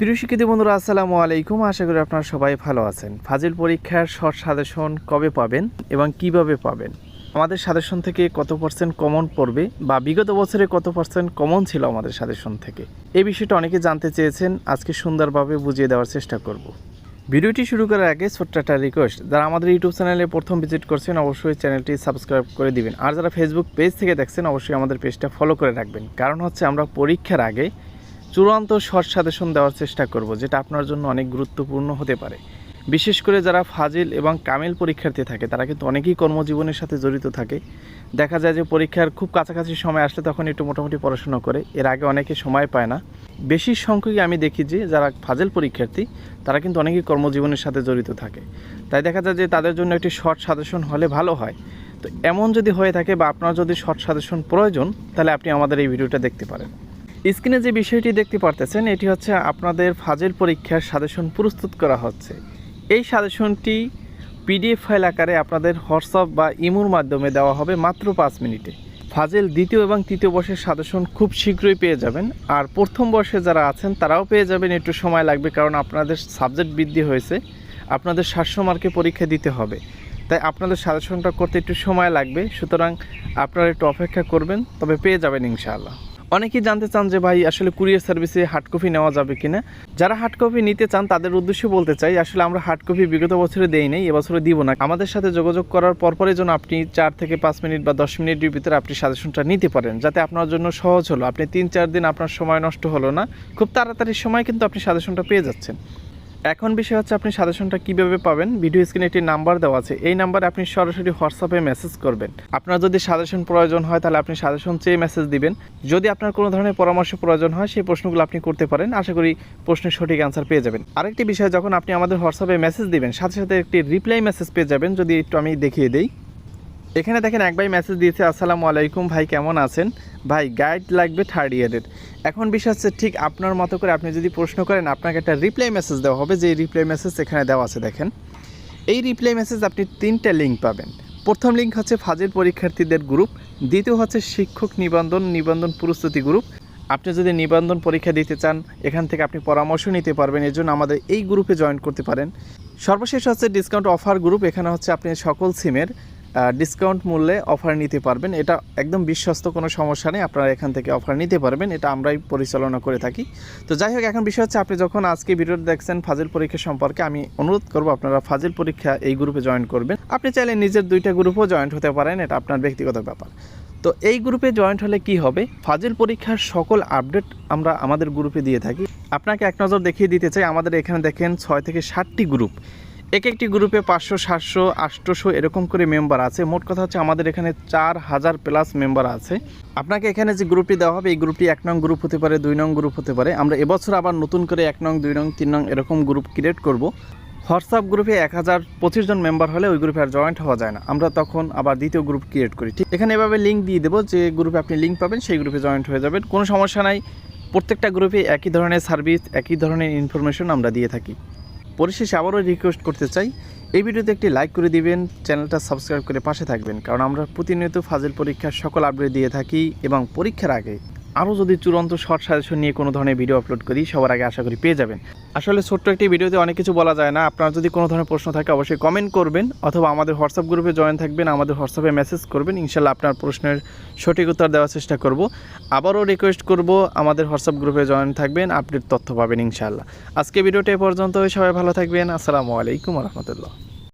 প্রিয় শিক্ষিত বন্ধুরা, আসসালামু আলাইকুম। আশা করি আপনারা সবাই ভালো আছেন। ফাজিল পরীক্ষার শর্ট সাজেশন কবে পাবেন এবং কীভাবে পাবেন? আমাদের সাজেশন থেকে কত পার্সেন্ট কমন পড়বে বা বিগত বছরে কত পার্সেন্ট কমন ছিল আমাদের সাজেশন থেকে? এই বিষয়টা অনেকে জানতে চেয়েছেন। আজকে সুন্দরভাবে বুঝিয়ে দেওয়ার চেষ্টা করব। ভিডিওটি শুরু করার আগে ছোট্ট একটা রিকোয়েস্ট যারা আমাদের ইউটিউব চ্যানেলে প্রথম ভিজিট করছেন, অবশ্যই চ্যানেলটি সাবস্ক্রাইব করে দিবেন। আর যারা ফেসবুক পেজ থেকে দেখছেন, অবশ্যই আমাদের পেজটা ফলো করে রাখবেন। কারণ হচ্ছে আমরা পরীক্ষার আগে চূড়ান্ত শর্ট সাজেশন দেওয়ার চেষ্টা করব, যেটা আপনার জন্য অনেক গুরুত্বপূর্ণ হতে পারে। বিশেষ করে যারা ফাজিল এবং কামিল পরীক্ষার্থী থাকে, তারা কিন্তু অনেকেই কর্মজীবনের সাথে জড়িত থাকে। দেখা যায় যে পরীক্ষার খুব কাছাকাছি সময় আসলে তখন একটু মোটামুটি পড়াশোনা করে, এর আগে অনেকে সময় পায় না। বেশি সংখ্যকই আমি দেখি যে, যারা ফাজিল পরীক্ষার্থী, তারা কিন্তু অনেকেই কর্মজীবনের সাথে জড়িত থাকে। তাই দেখা যায় যে তাদের জন্য একটি শর্ট সাজেশন হলে ভালো হয়। তো এমন যদি হয়ে থাকে বা আপনার যদি শর্ট সাজেশন প্রয়োজন, তাহলে আপনি আমাদের এই ভিডিওটা দেখতে পারেন। স্ক্রিনে যে বিষয়টি দেখতে পারতেছেন, এটি হচ্ছে আপনাদের ফাজিল পরীক্ষার সাজেশন প্রস্তুত করা হচ্ছে। এই সাজেশনটি পিডিএফ ফাইল আকারে আপনাদের হোয়াটসঅ্যাপ বা ইমোর মাধ্যমে দেওয়া হবে মাত্র পাঁচ মিনিটে। ফাজেল দ্বিতীয় এবং তৃতীয় বর্ষের সাজেশন খুব শীঘ্রই পেয়ে যাবেন, আর প্রথম বর্ষে যারা আছেন তারাও পেয়ে যাবেন, একটু সময় লাগবে কারণ আপনাদের সাবজেক্ট বৃদ্ধি হয়েছে, আপনাদের সাতশো মার্কে পরীক্ষা দিতে হবে। তাই আপনাদের সাজেশনটা করতে একটু সময় লাগবে, সুতরাং আপনারা একটু অপেক্ষা করবেন, তবে পেয়ে যাবেন ইনশাআল্লাহ। অনেকেই জানতে চান যে ভাই, আসলে কুরিয়ার সার্ভিসে হার্ড কপি নেওয়া যাবে কিনা? যারা হার্ড কপি নিতে চান, তাদের উদ্দেশ্যে বলতে চাই, আসলে আমরা হার্ড কপি বিগত বছরে দেই নাই এবছরে দিব না। আমাদের সাথে যোগাযোগ করার পরপরই যেন আপনি চার থেকে পাঁচ মিনিট বা দশ মিনিটের ভিতরে আপনি সাজেশনটা নিতে পারেন, যাতে আপনার জন্য সহজ হলো। আপনি তিন চার দিন আপনার সময় নষ্ট হলো না। খুব তাড়াতাড়ি সময় কিন্তু আপনি সাজেশনটা পেয়ে যাচ্ছেন। এখন বিষয় হচ্ছে আপনি সাজেশনটা কীভাবে পাবেন? ভিডিও স্ক্রিনে একটি নাম্বার দেওয়া আছে। এই নাম্বারে আপনি সরাসরি হোয়াটসঅ্যাপে মেসেজ করবেন। আপনার যদি সাজেশন প্রয়োজন হয়, তাহলে আপনি সাজেশন চেয়ে মেসেজ দিবেন। যদি আপনার কোনো ধরনের পরামর্শ প্রয়োজন হয়, সেই প্রশ্নগুলো আপনি করতে পারেন। আশা করি প্রশ্নের সঠিক অ্যান্সার পেয়ে যাবেন। আরেকটি বিষয়, যখন আপনি আমাদের হোয়াটসঅ্যাপে মেসেজ দিবেন, সাথে সাথে একটি রিপ্লাই মেসেজ পেয়ে যাবেন। যদি একটু আমি দেখিয়ে দিই। এখানে দেখেন এক ভাই মেসেজ দিয়েছে, আসসালামু আলাইকুম ভাই, কেমন আছেন? ভাই গাইড লাগবে থার্ড ইয়ারের এখন বিষয় হচ্ছে, ঠিক আপনার মতো করে আপনি যদি প্রশ্ন করেন, আপনাকে একটা রিপ্লাই মেসেজ দেওয়া হবে, যে রিপ্লাই মেসেজ এখানে দেওয়া আছে, দেখেন। এই রিপ্লাই মেসেজ আপনি তিনটা লিঙ্ক পাবেন। প্রথম লিঙ্ক হচ্ছে ফাজিল পরীক্ষার্থীদের গ্রুপ দ্বিতীয় হচ্ছে শিক্ষক নিবন্ধন নিবন্ধন প্রস্তুতি গ্রুপ আপনি যদি নিবন্ধন পরীক্ষা দিতে চান, এখান থেকে আপনি পরামর্শ নিতে পারবেন এর জন্য আমাদের এই গ্রুপে জয়েন করতে পারেন। সর্বশেষ হচ্ছে ডিসকাউন্ট অফার গ্রুপ এখানে হচ্ছে আপনি সকল সিমের ডিসকাউন্ট মূল্যে অফার নিতে পারবেন। এটা একদম বিশ্বস্ত কোনো সমস্যা নেই, আপনারা এখান থেকে অফার নিতে পারবেন। এটা আমরাই পরিচালনা করে থাকি। তো যাই হোক, এখন বিষয় হচ্ছে আপনি যখন আজকে ভিডিওটা দেখছেন ফাজিল পরীক্ষা সম্পর্কে, আমি অনুরোধ করব আপনারা ফাজিল পরীক্ষা এই গ্রুপে জয়েন করবেন। আপনি চাইলে নিজের দুইটা গ্রুপও জয়েন্ট হতে পারেন, এটা আপনার ব্যক্তিগত ব্যাপার। তো এই গ্রুপে জয়েন্ট হলে কি হবে? ফাজিল পরীক্ষার সকল আপডেট আমরা আমাদের গ্রুপে দিয়ে থাকি। আপনাকে এক নজর দেখিয়ে দিতে চাই, আমাদের এখানে দেখেন ছয় থেকে ষাটটি গ্রুপ এক একটি গ্রুপে পাঁচশো, সাতশো আটশোশো এরকম করে মেম্বার আছে। মোট কথা হচ্ছে আমাদের এখানে চার হাজার প্লাস মেম্বার আছে। আপনাকে এখানে যে গ্রুপটি দেওয়া হবে, এই গ্রুপটি এক নং গ্রুপ হতে পারে, দুই নং গ্রুপ হতে পারে। আমরা এবছর আবার নতুন করে এক নং, দুই নং, তিন নং এরকম গ্রুপ ক্রিয়েট করব। হোয়াটসঅ্যাপ গ্রুপে এক হাজার পঁচিশ জন মেম্বার হলে ওই গ্রুপে আর জয়েন্ট হওয়া যায় না। আমরা তখন আবার দ্বিতীয় গ্রুপ ক্রিয়েট করি। ঠিক এখানে এভাবে লিঙ্ক দিয়ে দেবো, যে গ্রুপে আপনি লিঙ্ক পাবেন, সেই গ্রুপে জয়েন্ট হয়ে যাবেন কোনো সমস্যা নাই। প্রত্যেকটা গ্রুপে একই ধরনের সার্ভিস একই ধরনের ইনফরমেশন আমরা দিয়ে থাকি। পরিশেষে আবারও রিকোয়েস্ট করতে চাই, এই ভিডিওতে একটি লাইক করে দিবেন, চ্যানেলটা সাবস্ক্রাইব করে পাশে থাকবেন, কারণ আমরা প্রতিনিয়ত ফাজিল পরীক্ষার সকল আপডেট দিয়ে থাকি এবং পরীক্ষার আগে আরও যদি চূড়ান্ত শর্ট সাজেশন নিয়ে কোনো ধরনের ভিডিও আপলোড করি, সবার আগে আশা করি পেয়ে যাবেন। আসলে ছোট্ট একটি ভিডিওতে অনেক কিছু বলা যায় না। আপনার যদি কোনো ধরনের প্রশ্ন থাকে, অবশ্যই কমেন্ট করবেন অথবা আমাদের হোয়াটসঅ্যাপ গ্রুপে জয়েন থাকবেন, আমাদের হোয়াটসঅ্যাপে মেসেজ করবেন। ইনশাল্লাহ আপনার প্রশ্নের সঠিক উত্তর দেওয়ার চেষ্টা করব। আবারও রিকোয়েস্ট করব, আমাদের হোয়াটসঅ্যাপ গ্রুপে জয়েন থাকবেন আপডেট তথ্য পাবেন ইনশাল্লাহ। আজকে ভিডিওটা এ পর্যন্ত সবাই ভালো থাকবেন। আসসালামু আলাইকুম রহমতুল্লাহ।